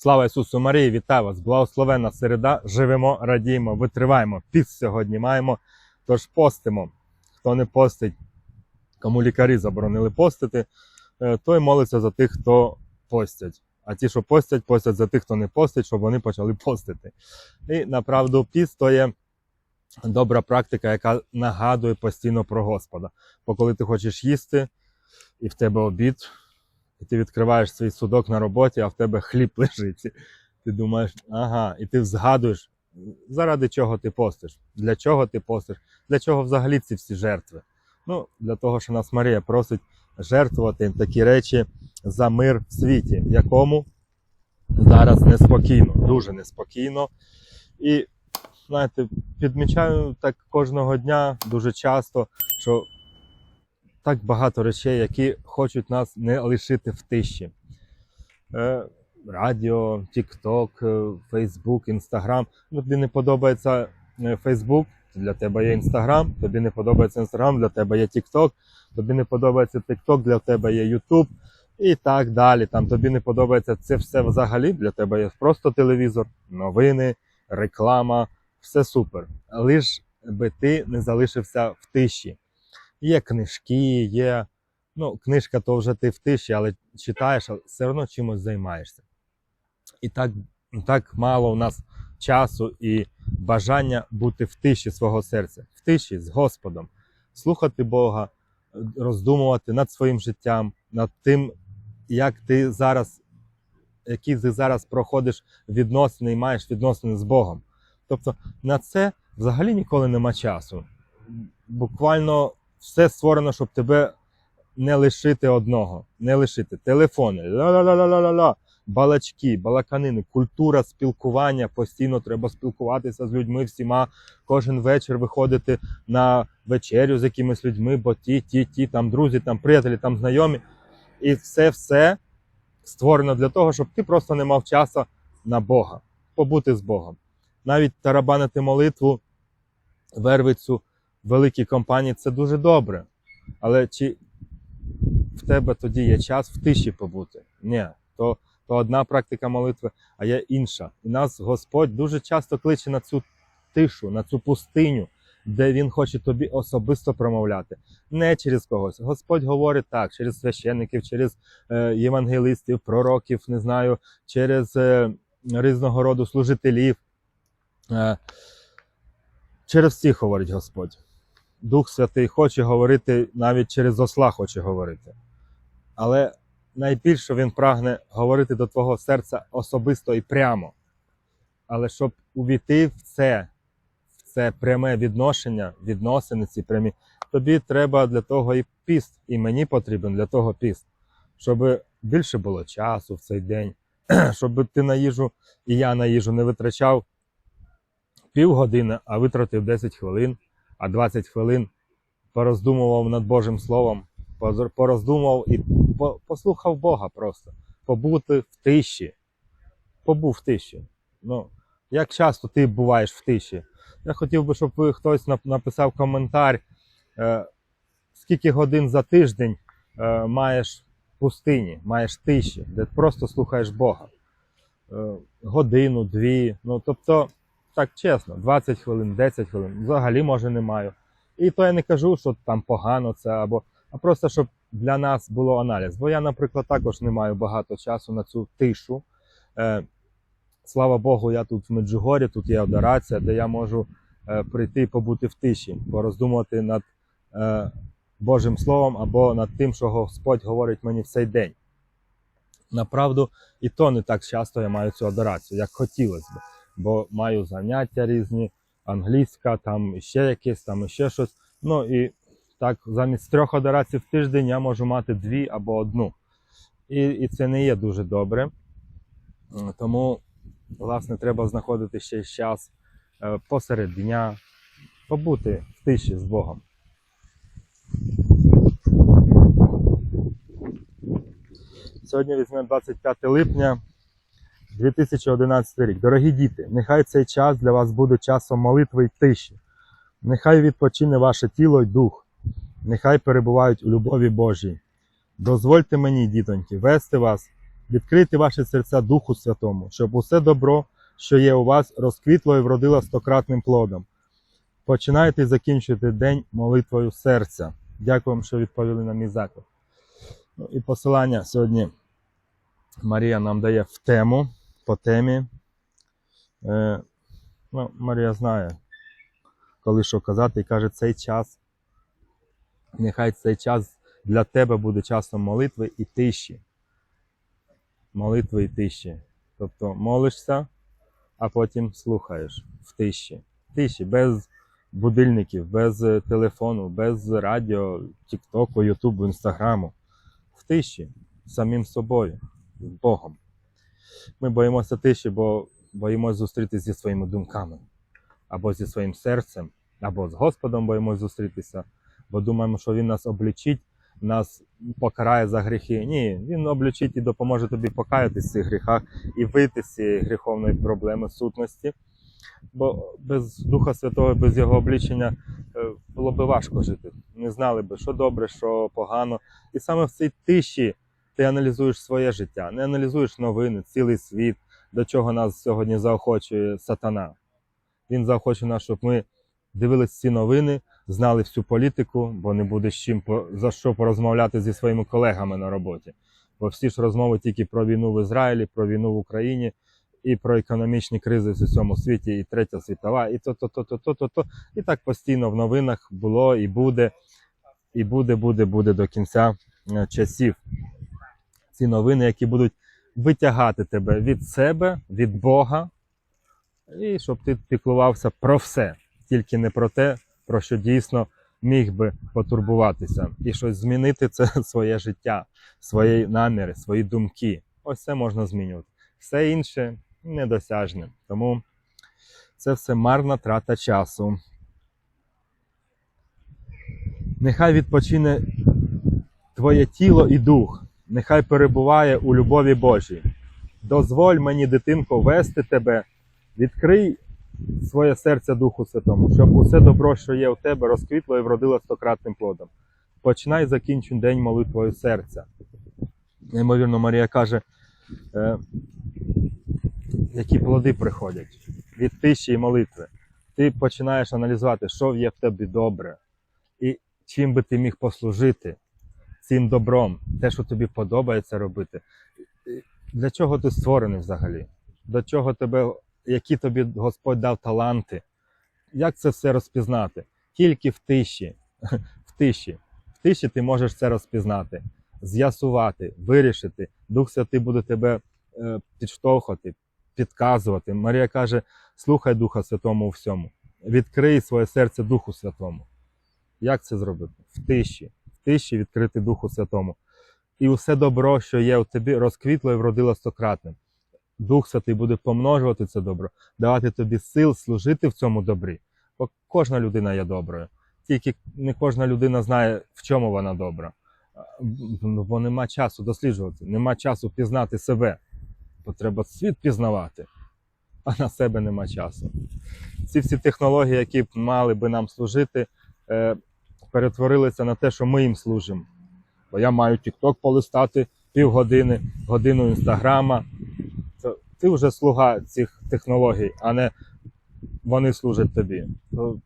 Слава Ісусу Марії, вітаю вас! Благословенна середа. Живемо, радіємо, витриваємо. Піс сьогодні маємо. Тож постимо. Хто не постить, кому лікарі заборонили постити, е, той молиться за тих, хто постять. А ті, що постять, постять за тих, хто не постить, щоб вони почали постити. І направду піст то є добра практика, яка нагадує постійно про Господа. Бо коли ти хочеш їсти, і в тебе обід, і ти відкриваєш свій судок на роботі, а в тебе хліб лежить. Ти думаєш, ага, і ти згадуєш, заради чого ти постиш, для чого ти постиш, для чого взагалі ці всі жертви. Ну, для того, що нас Марія просить жертвувати такі речі за мир в світі, якому зараз неспокійно, дуже неспокійно. І знаєте, підмічаю так кожного дня дуже часто, що так багато речей, які хочуть нас не лишити в тиші. Е, радіо, Тік-Ток, Інстаграм. Ну, тобі не подобається е, Фейсбук, для тебе є Інстаграм, тобі не подобається Інстаграм, для тебе є Тік-Ток, тобі не подобається Тік-Ток, для тебе є Ютуб і так далі. Там тобі не подобається це все взагалі, для тебе є просто телевізор, новини, реклама, все супер. Лиш би ти не залишився в тиші. Є книжки, є. Ну, книжка то вже ти в тиші, але читаєш, а все одно чимось займаєшся. І так, так мало у нас часу і бажання бути в тиші свого серця, в тиші з Господом, слухати Бога, роздумувати над своїм життям, над тим, як ти зараз, які ти зараз проходиш відносини і маєш відносини з Богом. Тобто на це взагалі ніколи нема часу. Буквально все створено, щоб тебе не лишити одного, не лишити телефони, ла-ла-ла-ла-ла-ла, балачки, балаканини, культура спілкування. Постійно треба спілкуватися з людьми всіма. Кожен вечір виходити на вечерю з якимись людьми, бо ті, ті, ті, там друзі, там приятелі, там знайомі. І це все створено для того, щоб ти просто не мав часу на Бога, побути з Богом. Навіть тарабанити молитву, вервицю великій компанії це дуже добре. Але чи в тебе тоді є час в тиші побути? Ні, то, то одна практика молитви, а є інша. І нас Господь дуже часто кличе на цю тишу, на цю пустиню, де Він хоче тобі особисто промовляти. Не через когось. Господь говорить так, через священників, через е, євангелистів, пророків, не знаю, через е, різного роду служителів. Е, через всіх говорить Господь. Дух Святий хоче говорити, навіть через осла хоче говорити. Але найбільше він прагне говорити до твого серця особисто і прямо. Але щоб увійти в це, в це пряме відношення, відносини ці прямі, тобі треба для того і піст, і мені потрібен для того піст, щоб більше було часу в цей день, щоб ти на їжу і я на їжу не витрачав півгодини, а витратив 10 хвилин, а 20 хвилин пороздумував над Божим Словом, пороздумував і послухав Бога просто. Побути в тиші. Побув в тиші. Ну, як часто ти буваєш в тиші? Я хотів би, щоб хтось написав коментар, е, скільки годин за тиждень е, маєш пустині, маєш тиші, де просто слухаєш Бога. Е, годину, дві. Ну, тобто, так чесно, 20 хвилин, 10 хвилин, взагалі може не маю. І то я не кажу, що там погано це, або а просто щоб для нас було аналіз. Бо я, наприклад, також не маю багато часу на цю тишу. Е, слава Богу, я тут в Меджугорі, тут є адорація, де я можу е, прийти і побути в тиші, пороздумувати над е, Божим Словом або над тим, що Господь говорить мені в цей день. Направду, і то не так часто я маю цю адорацію, як хотілося б, бо маю заняття різні, англійська, там ще якесь, там ще щось. Ну і так, замість трьох адорацій в тиждень я можу мати дві або одну. І, і це не є дуже добре. Тому, власне, треба знаходити ще час е, посеред дня, побути в тиші з Богом. Сьогодні візьмемо 25 липня 2011 рік. Дорогі діти, нехай цей час для вас буде часом молитви й тиші. Нехай відпочине ваше тіло й дух, нехай перебувають у любові Божій. Дозвольте мені, дітоньки, вести вас Відкрийте ваші серця Духу Святому, щоб усе добро, що є у вас, розквітло і вродило стократним плодом. Починайте і закінчуйте день молитвою серця. Дякую вам, що відповіли на мій заклик. Ну, і посилання сьогодні Марія нам дає в тему, по темі. Е, ну, Марія знає, коли що казати, і каже, цей час, нехай цей час для тебе буде часом молитви і тиші. Молитви і тиші. Тобто молишся, а потім слухаєш в тиші. Тиші, без будильників, без е, телефону, без радіо, Тіктоку, Ютубу, Інстаграму. В тиші, самим собою, з Богом. Ми боїмося тиші, бо боїмося зустрітися зі своїми думками, або зі своїм серцем, або з Господом боїмося зустрітися, бо думаємо, що Він нас облічить, нас покарає за гріхи. Ні, Він облічить і допоможе тобі покаятися в цих гріхах і вийти з цієї гріховної проблеми сутності. Бо без Духа Святого, без його облічення е, було би важко жити. Не знали би, що добре, що погано. І саме в цій тиші ти аналізуєш своє життя, не аналізуєш новини, цілий світ, до чого нас сьогодні заохочує сатана. Він заохочує нас, щоб ми дивились ці новини, знали всю політику, бо не буде з чим за що порозмовляти зі своїми колегами на роботі. Бо всі ж розмови тільки про війну в Ізраїлі, про війну в Україні і про економічні кризи в усьому світі, і третя світова, і то, то, то, то, то, то, то. І так постійно в новинах було і буде, і буде, буде, буде до кінця е, часів. Ці новини, які будуть витягати тебе від себе, від Бога, і щоб ти піклувався про все, тільки не про те, про що дійсно міг би потурбуватися, і щось змінити це своє життя, свої наміри, свої думки. Ось це можна змінювати. Все інше недосяжне. Тому це все марна трата часу. Нехай відпочине твоє тіло і дух, нехай перебуває у любові Божій. Дозволь мені, дитинко, вести тебе, відкрий своє серце Духу Святому, щоб усе добро, що є у тебе, розквітло і вродило стократним плодом. Починай закінчуй день молитвою серця. Неймовірно, Марія каже, е, які плоди приходять від тиші і молитви. Ти починаєш аналізувати, що є в тебе добре, і чим би ти міг послужити цим добром, те, що тобі подобається робити. Для чого ти створений взагалі? До чого тебе, які тобі Господь дав таланти? Як це все розпізнати? Тільки в тиші. В тиші. В тиші ти можеш це розпізнати, з'ясувати, вирішити. Дух Святий буде тебе е, підштовхувати, підказувати. Марія каже: слухай Духа Святому у всьому. Відкрий своє серце Духу Святому. Як це зробити? В тиші, тиші відкрити Духу Святому. І усе добро, що є у тобі, розквітло і вродило стократним. Дух Святий буде помножувати це добро, давати тобі сил служити в цьому добрі. Бо кожна людина є доброю. Тільки не кожна людина знає, в чому вона добра. Ну, Бо нема часу досліджувати, нема часу пізнати себе. Бо треба світ пізнавати, а на себе нема часу. Ці всі технології, які мали би нам служити, е, перетворилися на те, що ми їм служимо. Бо я маю TikTok полистати півгодини, годину інстаграма. Це ти вже слуга цих технологій, а не вони служать тобі. То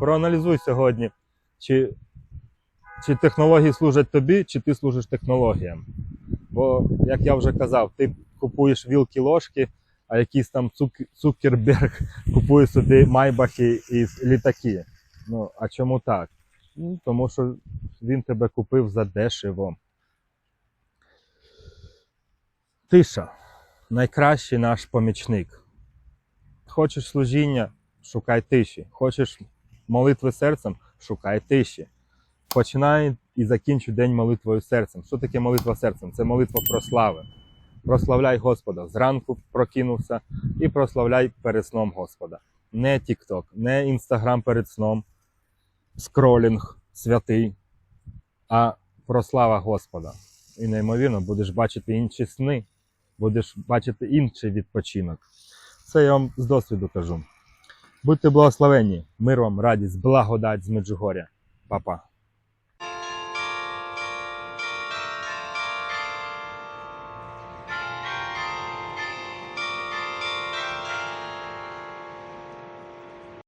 проаналізуй сьогодні, чи, чи технології служать тобі, чи ти служиш технологіям. Бо, як я вже казав, ти купуєш вілки ложки, а якийсь там Цук- Цукерберг купує собі майбахи і літаки. Ну, а чому так? Ну, тому що він тебе купив за дешево. Тиша найкращий наш помічник. Хочеш служіння, шукай тиші. Хочеш молитви серцем, шукай тиші. Починай і закінчуй день молитвою серцем. Що таке молитва серцем? Це молитва про слави. Прославляй Господа. Зранку прокинувся і прославляй перед сном Господа. Не TikTok, не Instagram перед сном, скролінг святий, а про слава Господа. І неймовірно, будеш бачити інші сни, будеш бачити інший відпочинок. Це я вам з досвіду кажу. Будьте благословенні, мир вам, радість, благодать з Меджугоря. Па-па.